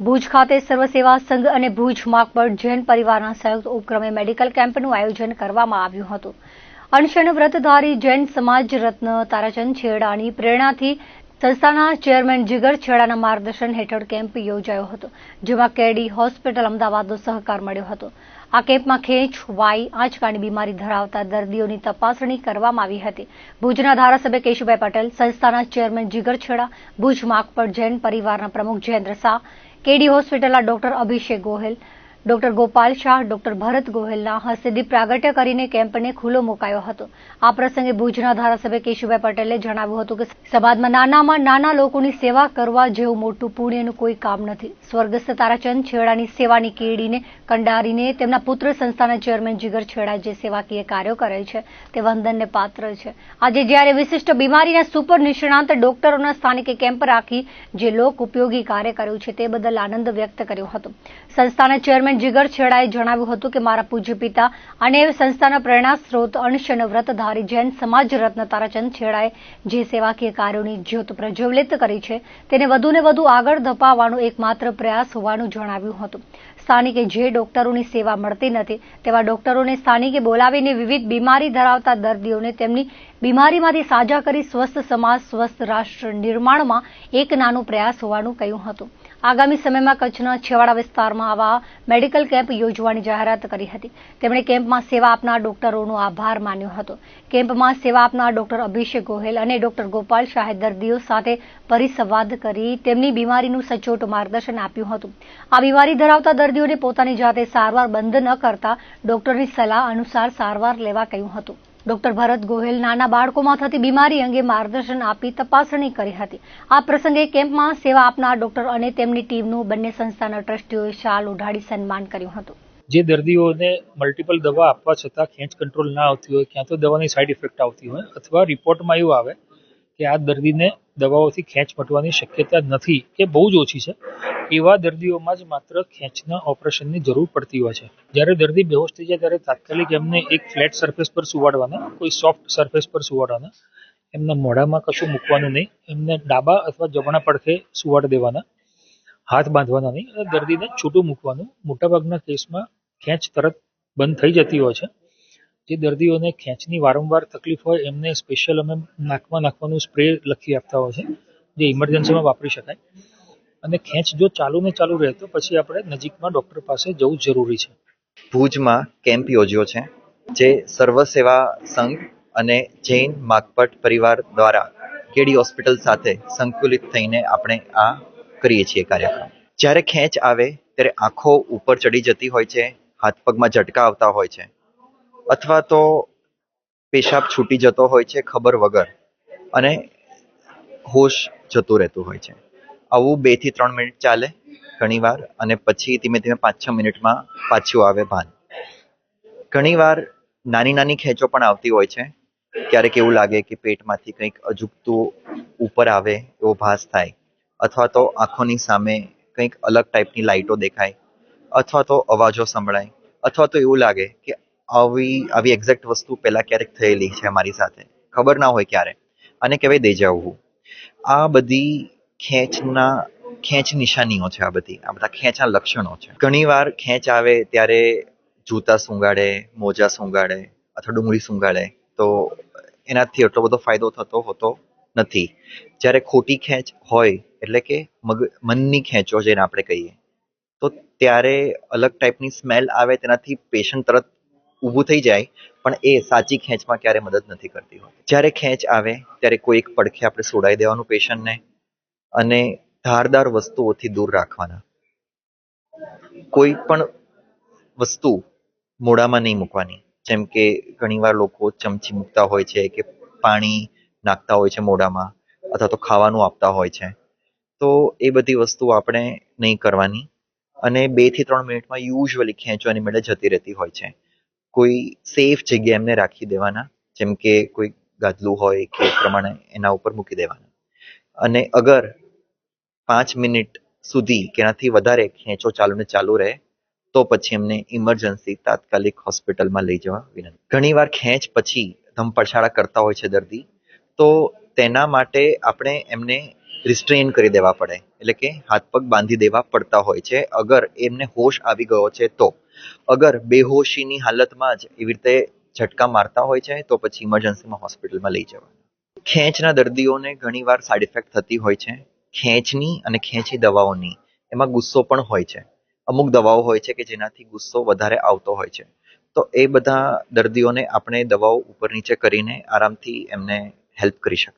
ભુજ ખાતે સર્વ સેવા સંઘ અને ભુજ માકબર્ડ જૈન પરિવારના સંયુક્ત ઉપક્રમે મેડિકલ કેમ્પનું આયોજન કરવામાં આવ્યું હતું. અનશન વ્રતધારી જૈન સમાજ રત્ન તારાચંદ છેડાની પ્રેરણાથી સંસ્થાના ચેરમેન જીગર છેડાના માર્ગદર્શન હેઠળ કેમ્પ યોજાયો હતો, જેમાં કેડી હોસ્પિટલ અમદાવાદનો સહકાર મળ્યો હતો. આ કેમ્પમાં ખેંચ, વાઈ, આંચકાની બીમારી ધરાવતા દર્દીઓની તપાસણી કરવામાં આવી હતી. ભુજના ધારાસભ્ય કેશુભાઈ પટેલ, સંસ્થાના ચેરમેન જીગર છેડા ભુજ માકપર જૈન પરિવારના પ્રમુખ જયેન્દ્ર શાહ, કેડી હોસ્પિટલના doctor Abhishek Gohel doctor Gopal Shah, doctor Bharat ગોહિલના હસ્તે પ્રાગટ્ય કરીને કેમ્પને ખુલ્લો મુકાયો હતો. આ પ્રસંગે ભુજના ધારાસભ્ય કેશુભાઈ પટેલે જણાવ્યું હતું કે સમાજમાં નાનામાં નાના લોકોની સેવા કરવા જેવું મોટું પુણ્યનું કોઈ કામ નથી. સ્વર્ગસ્થ તારાચંદ છેડાની સેવાની કેળીને કંડારીને તેમના પુત્ર સંસ્થાના ચેરમેન જીગર છેડા જે સેવાકીય કાર્યો કરે છે તે વંદનને પાત્ર છે. આજે જ્યારે વિશિષ્ટ બીમારીના સુપર નિષ્ણાંત ડોક્ટરોના સ્થાનિકે કેમ્પ રાખી જે લોક ઉપયોગી કાર્ય કર્યું છે તે બદલ આનંદ વ્યક્ત કર્યો હતો. સંસ્થાના ચેરમેન જીગર છેડાએ જણાવ્યું હતું કે મારા પૂજ્ય પિતા અને સંસ્થાના પ્રેરણા સ્ત્રોત અણશન વ્રતધારી જૈન સમાજ રત્ન તારાચંદ છેડાએ જે સેવાકીય કાર્યોની જ્યોત પ્રજ્વલિત કરી છે, તેને વધુને વધુ આગળ ધપાવવાનો એકમાત્ર પ્રયાસ હોવાનું જણાવ્યું હતું. સ્થાનિકે જે ડોક્ટરોની સેવા મળતી નથી, તેવા ડોક્ટરોને સ્થાનિકે બોલાવીને વિવિધ બીમારી ધરાવતા દર્દીઓને તેમની બીમારીમાંથી સાજા કરી સ્વસ્થ સમાજ, સ્વસ્થ રાષ્ટ્ર નિર્માણમાં એક નાનો પ્રયાસ હોવાનું કહ્યું હતું. આગામી સમયમાં કચ્છના છેવાડા વિસ્તારમાં આવા મેડિકલ કેમ્પ યોજવાની જાહેરાત કરી હતી. તેમણે કેમ્પમાં સેવા આપનાર ડોક્ટરોનો આભાર માન્યો હતો. કેમ્પમાં સેવા આપનાર ડોક્ટર અભિષેક ગોહેલ અને ડોક્ટર ગોપાલ શાહે દર્દીઓ સાથે પરિસંવાદ કરી તેમની બીમારીનું સચોટ માર્ગદર્શન આપ્યું હતું. આ બીમારી ધરાવતા દર્દીઓને પોતાની જાતે સારવાર બંધ ન કરતા ડોક્ટરની સલાહ અનુસાર સારવાર લેવા કહ્યું હતું. ડોક્ટર ભરત ગોહેલ નાના બાળકોમાં થતી બીમારી અંગે માર્ગદર્શન આપી તપાસણી કરી હતી. આ પ્રસંગે કેમ્પમાં સેવા આપનાર ડોક્ટર અને તેમની ટીમનું બંને સંસ્થાના ટ્રસ્ટીઓએ શાલ ઉઢાડી સન્માન કર્યું હતું. જે દર્દીઓને મલ્ટિપલ દવા આપવા છતાં ખેંચ કંટ્રોલ ના આવતી હોય, ક્યાં તો દવાની સાઈડ ઇફેક્ટ આવતી હોય અથવા રિપોર્ટમાં એવું આવે કે આ દર્દીને દવાઓથી ખેંચ મટવાની શક્યતા નથી કે બહુ જ ઓછી છે. એવા દર્દીઓમાં જ માત્ર ખેંચના ઓપરેશનની જરૂર પડતી હોય છે. જ્યારે દર્દી બેહોશ થઈ જાય ત્યારે તાત્કાલિક એમને એક ફ્લેટ સરફેસ પર સુવાડવાના, કોઈ સોફ્ટ સરફેસ પર સુવાડવાના, એમના મોઢામાં કશું મૂકવાનું નહીં, એમને ડાબા અથવા જમણા પડખે સુવાડ દેવાના, હાથ બાંધવાના નહીં, અને દર્દીને છૂટું મૂકવાનું. મોટાભાગના કેસમાં ખેંચ તરત બંધ થઈ જતી હોય છે. જે દર્દીઓને ખેંચની વારંવાર તકલીફ હોય, એમને સ્પેશિયલ અમે નાકમાં નાખવાનું સ્પ્રે લખી આપતા હોય છે, જે ઇમરજન્સીમાં વાપરી શકાય. અને ખેંચ જો ચાલુ ને ચાલુ રહે તો પછી આપણે નજીકમાં ડૉક્ટર પાસે જવું જરૂરી છે. ભુજમાં કેમ્પ યોજ્યો છે, જે સર્વ સેવા સંઘ અને જૈન માગપટ પરિવાર દ્વારા કેડી હોસ્પિટલ સાથે સંકુલિત થઈને આપણે આ કરીએ છીએ કાર્યક્રમ. જ્યારે ખેંચ આવે, ત્યારે આંખો ઉપર ચડી જતી હોય છે, હાથ પગમાં ઝટકા આવતા હોય છે. અથવા તો પેશાબ છૂટી જતો હોય છે ખબર વગર અને હોશ જતું રહેતું હોય છે. આવું બેથી ત્રણ મિનિટ ચાલે ઘણીવાર અને પછી ધીમે ધીમે પાંચ છ મિનિટમાં પાછું આવે ભાન. ઘણીવાર નાની નાની ખેંચો પણ આવતી હોય છે. ક્યારેક એવું લાગે કે પેટમાંથી કંઈક અજુકતું ઉપર આવે એવો ભાસ થાય અથવા તો આંખોની સામે કંઈક અલગ ટાઈપની લાઈટો દેખાય અથવા તો અવાજો સંભળાય અથવા તો એવું લાગે કે આવી આવી એક્ઝેક્ટ વસ્તુ પહેલાં ક્યારેક થયેલી છે મારી સાથે. ખબર ના હોય ક્યારે. અને કહેવાય દેજાવું આ બધી ખેંચના, ખેંચ નિશાનીઓ છે આ બધી. આ બધા ખેંચના લક્ષણો છે. ઘણીવાર ખેંચ આવે ત્યારે જૂતા સૂંઘાડે મોજા સૂંઘાડે અથવા ડુંગળી સૂંઘાડે તો એનાથી એટલો બધો ફાયદો થતો હોતો નથી. જ્યારે ખોટી ખેંચ હોય, એટલે કે મગ, મનની ખેંચો જેને આપણે કહીએ, તો ત્યારે અલગ ટાઈપની સ્મેલ આવે, તેનાથી પેશન્ટ તરત ઊભું થઈ જાય, પણ એ સાચી ખેંચમાં ક્યારે મદદ નથી કરતી હોતી. જ્યારે ખેંચ આવે, ત્યારે કોઈ એક પડખે આપણે સોડાઈ દેવાનું પેશન્ટને અને ધારદાર વસ્તુઓથી દૂર રાખવાના. કોઈ પણ વસ્તુ મોઢામાં નહીં મૂકવાની. જેમ કે ઘણીવાર લોકો ચમચી મૂકતા હોય છે કે પાણી નાખતા હોય છે મોઢામાં અથવા તો ખાવાનું આપતા હોય છે. તો એ બધી વસ્તુ આપણે નહીં કરવાની અને બેથી ત્રણ મિનિટમાં યુઝ્યુઅલી ખેંચવાની મેળે જતી રહેતી હોય છે. કોઈ સેફ જગ્યાએ એમને રાખી દેવાના, જેમ કે કોઈ ગાદલું હોય કે પ્રમાણે એના ઉપર મૂકી દેવાના. અને અગર પાંચ મિનિટ સુધી કે એનાથી વધારે ખેંચો ચાલુ ને ચાલુ રહે, તો પછી એમને ઇમરજન્સી તાત્કાલિક હોસ્પિટલમાં લઈ જવા વિનંતી. ઘણીવાર ખેંચ પછી ધમપછાડા કરતા હોય છે દર્દી, તો તેના માટે આપણે એમને રિસ્ટ્રેન કરી દેવા પડે. એટલે કે હાથ પગ બાંધી દેવા પડતા હોય છે. અગર એમને હોશ આવી ગયો છે તો અગર બેહોશીની હાલતમાં જ એવી રીતે ઝટકા મારતા હોય છે, તો પછી ઇમરજન્સીમાં હોસ્પિટલમાં લઈ જવા ખેંચના દર્દીઓને ઘણીવાર સાઇડ ઇફેક્ટ થતી હોય છે. ખેંચની અને ખેંચી દવાઓની એમાં ગુસ્સો પણ હોય છે. અમુક દવાઓ હોય છે કે જેનાથી ગુસ્સો વધારે આવતો હોય છે. તો એ બધા દર્દીઓને આપણે દવાઓ ઉપર નીચે કરીને આરામથી એમને હેલ્પ કરી શકાય.